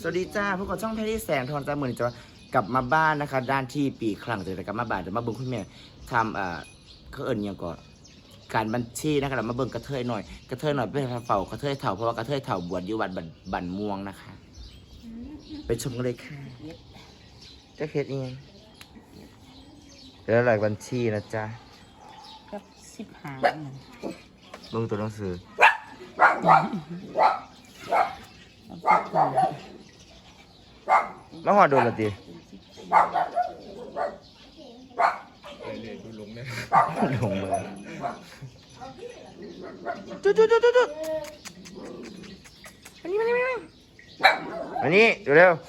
สวัสดีจ้าพวกเราช่องเพชรแสงทองจ้าเหมือนจะกลับมาบ้านนะคะ ด้านที่ปีครั้งแต่กลับมาบ้านจะมาเบิ่งคุณแม่ทำเอ่อเขาเอิญยังก่อนการบัญชีนะคะเรามาเบิ่งกระเทยหน่อยกระเทยหน่อยเป็นเฝ้ากระเทยเถ่าเพราะว่ากระเทยเถ่าบวชอยู่วัดบันบันม่วงนะคะ ไปชมกันเลยค่ะจะเคสเองแล้วหลายบัญชีนะจ๊ะกับสิบห้าเบิ่งตัวหนังสือ มาหอดโดนละตีเลยดูลงได้ลงเลยจุดจุดจุดจุดจุดอันนี้มานี่มานี่อันนี้เร็วๆ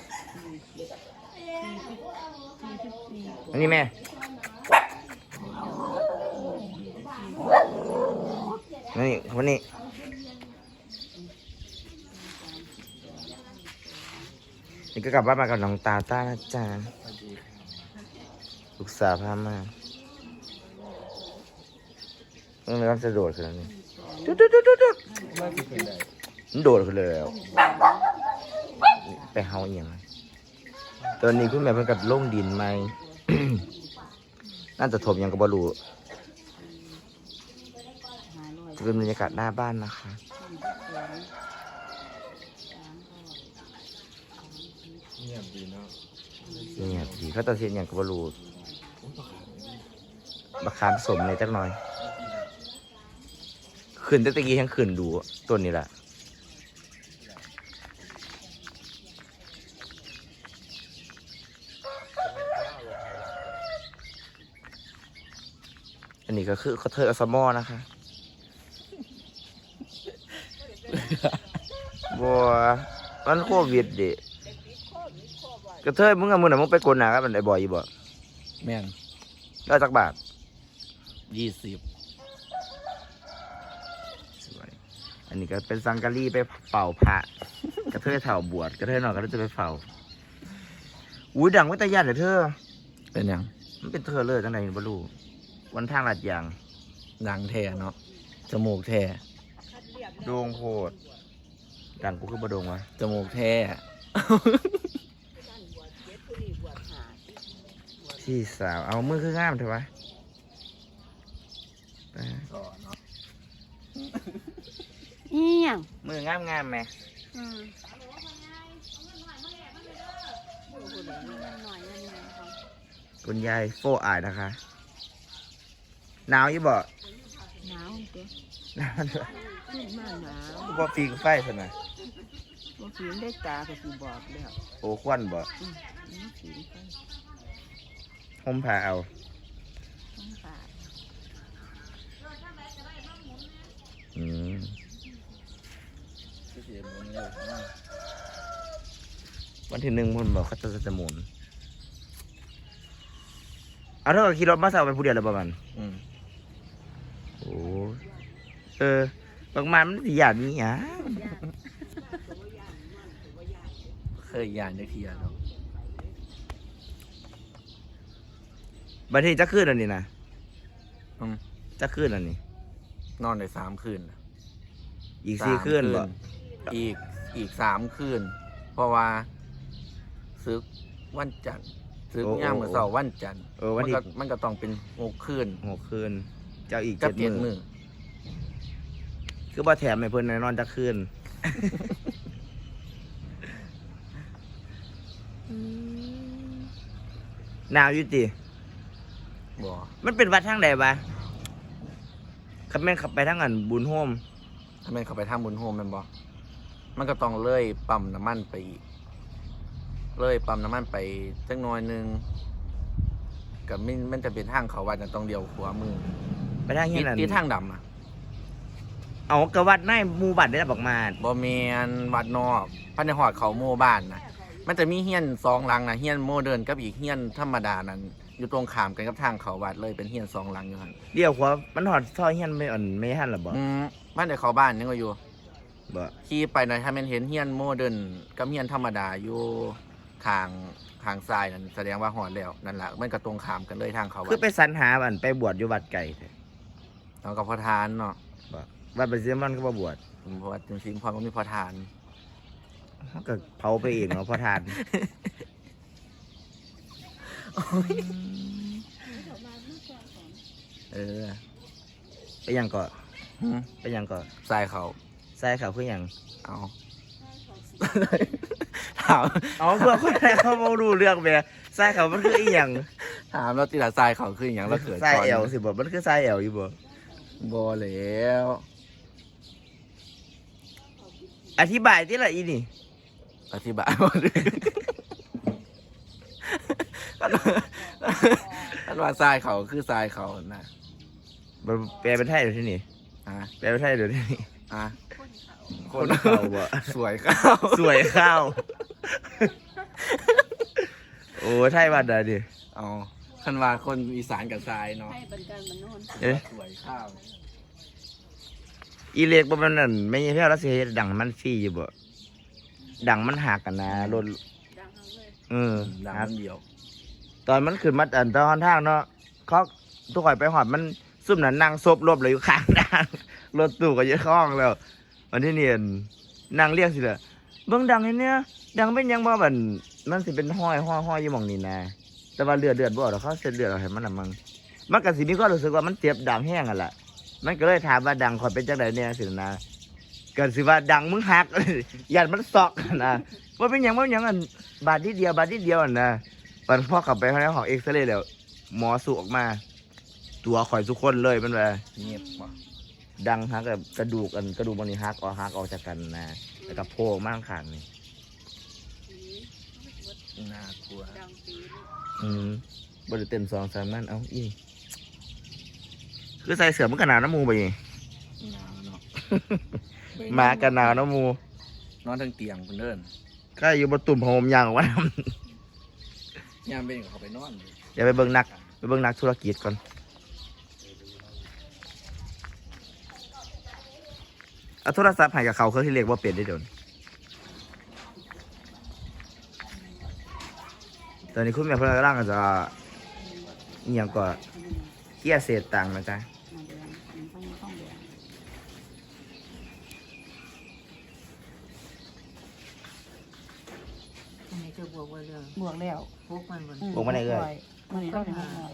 อันนี้แม่นี่คนนี้ นี่ก็กลับบ้านมากับน้องตาต้านะจ๊ะลูกสาวพามาเออมันจะโดดขึ้นแล้วนี่จุดจุดจุดจุดจุดน่าจะเป็นได้มันโดดขึ้นเลยแล้วไปเฮาเอียงตอนนี้คุณแม่เพิ่งกับลงดินไหม น่าจะถมหยังกับบรูห้าร้อยจะเป็นบรรยากาศหน้าบ้านนะคะ เงี ยบดีเนาะเนี่ยดีเขาตัดเสียนอย่างกับบรูบักขามสมเลยจักหน่อย ขึ้นตั้งแต่กี้ทั้งขึ้นดูต้นนี้แหละอันนี้ก็คือเขาเทอร์อสมอนะคะบัวมันโควิดดิก ระเทยมึงอะมึงน่ะมึงไปกดหนากับมันได้บ่อยอยู่บ่แม่นได้จักบาทยี่สิบสวยอันนี้ก็เป็นสังกะรีไปเป่าพระ กระเทยเถ่าบวชกระเทยหน่อยก็จะไปเฝ้าอุ้ยดังไว้แต่ยันเลยเธอเป็นยังมันเป็นเธอเลยจังไหนบ่รู้วันทางลาดยางดังแท้เนาะจมูกแท้โดงโพดดังกูคือบ่โดงวะจมูกแท้ พี่สาว เอามือคืองามเถอะวะไปอีหยังมืองามงามๆไหมอืมคุณยายโฟอายนะคะ หนาวอยู่บ่หนาวเด้หนาวด้วยขึ้นมาหนาวบ่ฟีกไฟสินะบ่ฝีนได้ตาก็สิบอกแล้ว โอ้ควันบ่อืมนี่ฝีนไป ห่มผ้าเอาต้องปาดอืมที่เสียมันเร็วมากวันที่หนึ่งพุ่นบอกเขาจะจะหมุนเอาเท่ากับขี่รถมาเสาไปผู้เดียวเลยประมาณอืมโอ้เออบางมันมันสิหยาดนี้หยาเคยยานได้ทีเนาะ บัดนี้จะขึ้นอันนี้นะอืมจะขึ้นอันนี้ นอนได้สามคืนอีกสี่ขึ้นบ่อีกอีกสามคืน เพราะว่าซึกวันจันทร์ซึกย่ามเมื่อเสาร์วันจันทร์เออวันมันที่ก็มันก็ต้องเป็นหกคืนหกคืนเจ้าอีกกับเจ็ดเจ็ดมืมืออคือบ่แถมให้เพิ่นแน่นอนจะขึ้นหนาวอยู่ติ บ่มันเป็นวัดทางใดวะขับแม่นขับไปทางอันบุญโฮมถ้าแม่นเขาไปทางบุญโฮมแมันบ่มันก็ต้องเลื่อยปั๊มน้ำมันไปอีกเลื่อยปั๊มน้ำมันไปจักหน้อยหนึงกับมันมันจะเป็นทางเขาวัดนะต้องเดียวขวามือไปทางเฮียที่นอันที่ทางดำอะเอากระวัดในหมู่บัดได้บอกมาบ่แมนวัดนอกพันในหอดเขาโมบ้านนะมันจะมีเฮียนสองหลังนะเฮียนโมเดิร์นกับอีกเฮียนธรรมดานั้น อยู่ตรงขามกันกับทางเขาวัดเลยเป็นเฮียนสองหลังอยู่หันเดี๋ยวขวามันหอดท่อเฮียนไม่อ่อนไม่ทันหรอบ่อืมบ้านในเขาบ้านนี่ก็อยู่บ่ขี่ไปหน่อยถ้าแมันเห็นเฮียนโมเดิร์นกับเฮียนธรรมดาอยู่ทางทางซ้ายนั่นแสดงว่าหอดแล้วนั่นแหละมันก็ตรงขามกันเลยทางเขาวัคือดไปสรรหาอันไปบวชอยู่วัดไก่แท้แล้วก็พอทานเนาะบ่วัดไปเสียมันก็บ่บวชผมเพราะว่าจริงๆพอก็มีพอทานเขาก็เผาไปเองเนาะพอทาน เออ ไปยังก่อนหืมไปยังก่อนทรายเขาใส่เขาคือหยังเอาถามอ๋อเพื่อคนแรกเขาบ่รู้เรื่องแม่ใส่เขามันคืออีหยังถามเราตีละทรายเขาคืออย่างเราเขินใส่ก่อนแอลสิบ่มันคือใส่แอลอยู่บ่บอแล้วอธิบายที่ละอีนี่ อธิบายหมดเลย ท่านว่าทรายเขาคือทรายเขานะมันแปลเป็นไทยเดี๋ยวที่นี่อะแปลเป็นไทยเดี๋ยวที่นี่อะคนเขาบ่สวยข้าวสวยข้าว โอ้ไทยบ้านใดดิ เอาคันว่าคนอีสานกับทรายเนาะให้เป็นการมันนอนเอ๊ะสวยข้าวอีเล็กบ่มันนั่นไม่ใช่เท่ารัสเซียดังมันฟรีอยู่บ่ดังมันหักกันนะรถดังเอาเลย เออดังหักมันเดียว ตอนมันขึ้นมาอันตอนทางเนาะเขาทุกข่อยไปหอดมันซุ่มนั้นนั่งซบรบเลยอยู่ข้างทางรถตู้ก็เยอะข้องแล้ววันที่เนียนนั่งเรียกสิเลยเบิ่งดังเนี่ยดังเป็นยังบ่บันมันสิเป็นห้อยห้อยห้อยอยู่หมองนี่นะแต่ว่าเลือดเลือดบ่หรอกเขาเส้นเลือดเอาให้มันน่ะมังมันก็สิมีความรู้สึกว่ามันเจ็บดังแห้งอะแหละมันก็เลยถามว่าดังข่อยเป็นจังไดเนี่ยสินะเก็สิว่าดังมึงหักยันมันซอกนะว่าเป็นยังว่าเป็นยังอันบาดที่เดียวบาดที่เดียวอันนะ ตอนพ่อกลับไปในห้องเอ็กซเรย์แล้ว หมอสูออกมา ตัวข่อยทุกคนเลยมันว่าเงียบว่ะดังฮักกับกระดูกอันกระดูกมันนี่ฮักออกฮักออกจากกันนะแล้วก็โผล่ออกมาข้างๆนี่น่ากลัว ดังปีนอืมบริเต็มสองสามนั่นเอาอีคือใส่เสื้อมันกันหนาวน้ำมูไปนี่หนาวเนาะหมากันหนาวน้ำมูนอนทั้งเตียงคุณเดินก็อยู่บนตุ่มโฮมยางออกมา ยามเป็นเขาไปนอนเลยเดี๋ยวไปเบิ่งนักไปเบิ่งนักธุรกิจก่อน เอาโทรศัพท์ให้กับเขาเขาที่เรียกว่าเปลี่ยนได้เดี๋ยวนี้ตอนนี้คุณแม่เพื่อนกำลังจะเงียบก่อนเกี่ยเศษตังค์นะจ๊ะ มาเดือนมันต้องต้องเดือน อันนี้คือบวกไว้เรื่อง บวกแล้วพวกมันบนบอกมาได้เลยมันนี่ต้องได้หกร้อย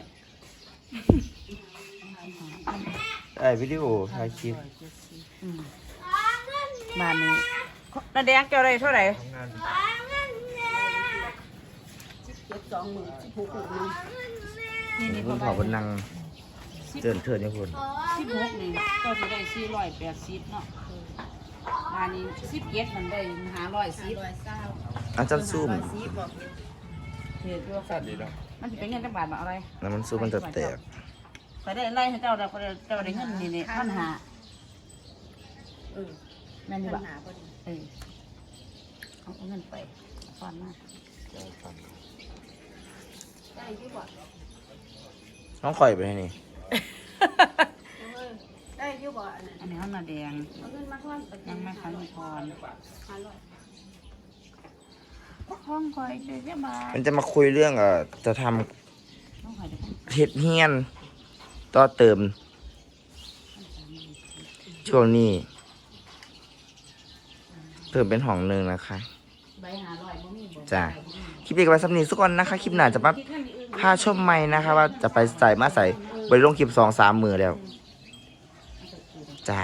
ไอ้ยวิดีโอถ่ายคลิปอืมบ้านนี้นาแดงเกี่ยวอะไรเท่าไหร่เจ็ดสองหมื่นสิบหกหมื่นนี่นี่คุณขอเป็นนางเจินเถิดเนี่ยคุณสิบหกนี่ก็จะได้สี่ร้อยแปดสิบเนาะบ้านนี้สิบเจ็ดมันได้ห้าร้อยสิบ อาจารย์ซุ่มเห ตุด้วยสัตว์ดีเนาะมันจะเป็นเงินจังบาทมาอะไรแล้วมันซุ่มมันจะแตกไปได้ไล่ให้เจ้าได้คนเจ้าได้เงินนี่นี่พันหาเออแม่นปันี่ญบ่หาพอดีเออเอาเงินไปฟันมาได้ที่บ่น้องข่อยไปให้นี่ ได้ที่บ่อันนั้นอันนี้เขาหน้าแดงเอาเงินมาทอนประยังไม่คันพร ห้าร้อยห้องคอยเดี๋ยวมามันจะมาคุยเรื่องเอ่อจะทำห้องคอยเดี๋ยวเฮ็ดเฮียน ต่อเติม ช่วงนี้ เติมเป็นห้องหนึ่งนะคะ ใบหาร้อยบ่มีบ่จ้ะ คลิปเด็กไว้สำนีสักก่อนนะคะ คลิปหน้าจะมาพาชมใหม่นะคะ ว่าจะไปใส่มาใส่บริลงคลิปสองสามมือแล้ว จ้า